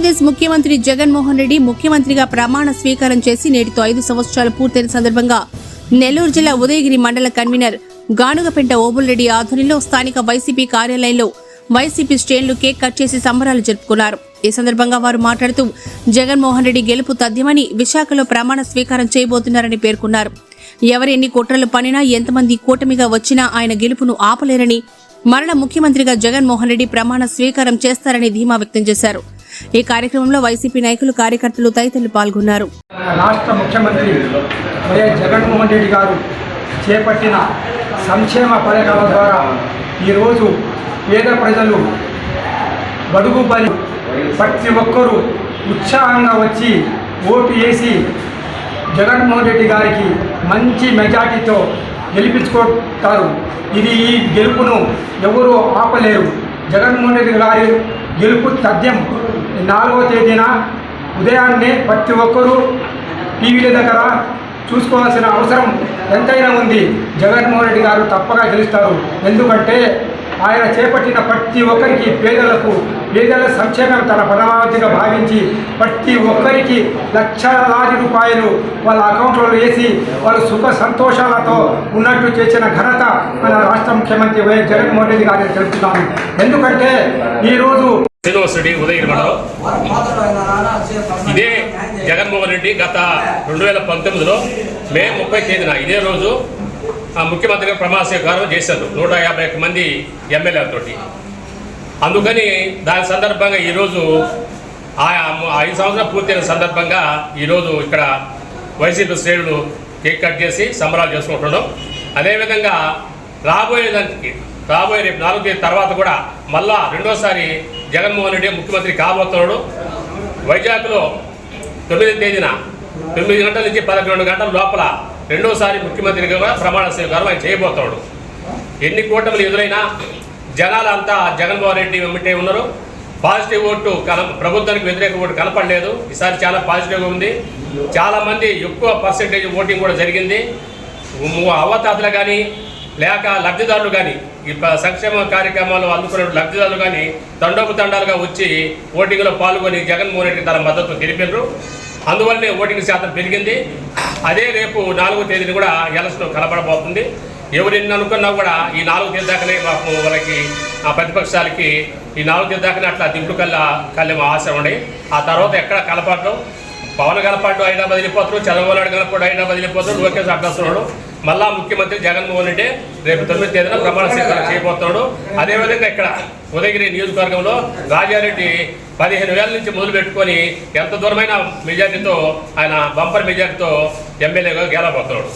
ఆంధ్రప్రదేశ్ ముఖ్యమంత్రి జగన్మోహన్ రెడ్డి ముఖ్యమంత్రిగా ప్రమాణ స్వీకారం చేసి నేటితో ఐదు సంవత్సరాలు పూర్తయిన సందర్భంగా నెల్లూరు జిల్లా ఉదయగిరి మండల కన్వీనర్ గానుగపెంట ఓబుల్రెడ్డి ఆధ్వర్యంలో స్థానిక వైసీపీ కార్యాలయంలో వైసీపీ శ్రేణులు కేక్ కట్ చేసి సంబరాలు జరుపుకున్నారు. ఈ సందర్భంగా వారు మాట్లాడుతూ జగన్మోహన్ రెడ్డి గెలుపు తథ్యమని విశాఖలో ప్రమాణ స్వీకారం చేయబోతున్నారని పేర్కొన్నారు. ఎవరు ఎన్ని కుట్రలు పనినా ఎంతమంది కూటమిగా వచ్చినా ఆయన గెలుపును ఆపలేరని మరణ ముఖ్యమంత్రిగా జగన్మోహన్ రెడ్డి ప్రమాణ స్వీకారం చేస్తారని ధీమా వ్యక్తం చేశారు. ఈ కార్యక్రమంలో వైసీపీ నాయకులు కార్యకర్తలు తదితరులు పాల్గొన్నారు. రాష్ట్ర ముఖ్యమంత్రి వైఎస్ జగన్మోహన్ రెడ్డి గారు చేపట్టిన సంక్షేమ పథకాల ద్వారా ఈరోజు పేద ప్రజలు బడుగు బలి ప్రతి ఒక్కరూ ఉత్సాహంగా వచ్చి ఓటు వేసి జగన్మోహన్ రెడ్డి గారికి మంచి మెజార్టీతో గెలిపించుకుంటారు. ఇది ఈ గెలుపును ఎవరూ ఆపలేరు. జగన్మోహన్ రెడ్డి గారి గెలుపు తథ్యం నాలుగవ తేదీన ఉదయాన్నే ప్రతి ఒక్కరూ టీవీల దగ్గర చూసుకోవాల్సిన అవసరం ఎంతైనా ఉంది. జగన్మోహన్ రెడ్డి గారు తప్పగా గెలుస్తారు. ఎందుకంటే ఆయన చేపట్టిన ప్రతి ఒక్కరికి పేదలకు పేదల సంక్షేమం తన పరమావధిగా భావించి ప్రతి ఒక్కరికి లక్షలాది రూపాయలు వాళ్ళ అకౌంట్లో వేసి వాళ్ళు సుఖ సంతోషాలతో ఉన్నట్టు చేసిన ఘనత మన రాష్ట్ర ముఖ్యమంత్రి వైఎస్ జగన్మోహన్ రెడ్డి గారిని తెలుపుతున్నాము ఎందుకంటే ఈరోజు శ్రీనివాస్ రెడ్డి ఇదే జగన్మోహన్ రెడ్డి గత రెండు వేల పంతొమ్మిదిలో మే ముప్పై తేదీన ఇదే రోజు ఆ ముఖ్యమంత్రిగా ప్రమాణ స్వీకారం చేశారు నూట యాభై ఒక్క మంది ఎమ్మెల్యేలతోటి అందుకని దాని సందర్భంగా ఈరోజు ఆ ఐదు సంవత్సరాలు పూర్తయిన సందర్భంగా ఈరోజు ఇక్కడ వైసీపీ శ్రేణులు కేక్ కట్ చేసి సంబరాలు చేసుకుంటున్నాం. అదేవిధంగా రాబోయే దానికి రాబోయే రేపు నాలుగు తేదీ తర్వాత కూడా మళ్ళా రెండోసారి జగన్మోహన్ రెడ్డి ముఖ్యమంత్రి కాబోతున్నాడు. వైజాగ్లో తొమ్మిది తేదీన తొమ్మిది గంటల నుంచి పదకొండు గంటల లోపల రెండోసారి ముఖ్యమంత్రిగా కూడా ప్రమాణ స్వీకారం ఆయన చేయబోతున్నాడు. ఎన్ని కూటములు ఎదురైనా జనాలంతా జగన్మోహన్ రెడ్డి వెంబటే ఉన్నారు. పాజిటివ్ ఓటు కన ప్రభుత్వానికి వ్యతిరేక ఓటు కనపడలేదు. ఈసారి చాలా పాజిటివ్గా ఉంది. చాలామంది ఎక్కువ పర్సెంటేజ్ ఓటింగ్ కూడా జరిగింది. అవతాతలు కానీ లేక లబ్ధిదారులు కానీ ఈ సంక్షేమ కార్యక్రమాలు అందుకునే లబ్ధిదారులు కానీ తండోపు తండాలుగా వచ్చి ఓటింగ్లో పాల్గొని జగన్మోహన్ రెడ్డి తన మద్దతు తెలిపారు అందువల్లనే ఓటింగ్ శాతం పెరిగింది. అదే రేపు నాలుగో తేదీని కూడా ఎలక్షన్ కనబడబోతుంది. ఎవరిని అనుకున్నా కూడా ఈ నాలుగు తేదీ దాకానే మాకు వాళ్ళకి ఆ ప్రతిపక్షాలకి ఈ నాలుగు తేదీ దాకానే అట్లా దింపు కల్లా కళ్ళేమో ఆశ ఉండి. ఆ తర్వాత ఎక్కడ కలపడడం పవన్ కలపడ్డు అయినా బదిలిపోతాడు చంద్రబాబు నాయుడు కలపాడు అయినా బదిలిపోతాడు లోకేష్ అడ్డస్తున్నాడు మళ్ళా ముఖ్యమంత్రి జగన్మోహన్ రెడ్డి రేపు తొమ్మిది తేదీన ప్రమాణ స్వీకారం చేయబోతున్నాడు. అదేవిధంగా ఇక్కడ ఉదయగిరి నియోజకవర్గంలో రాజారెడ్డి పదిహేను వేల నుంచి మొదలు పెట్టుకొని ఎంత దూరమైన మెజార్టీతో ఆయన బంపర్ మెజార్టీతో ఎమ్మెల్యేగా గెలబోతున్నాడు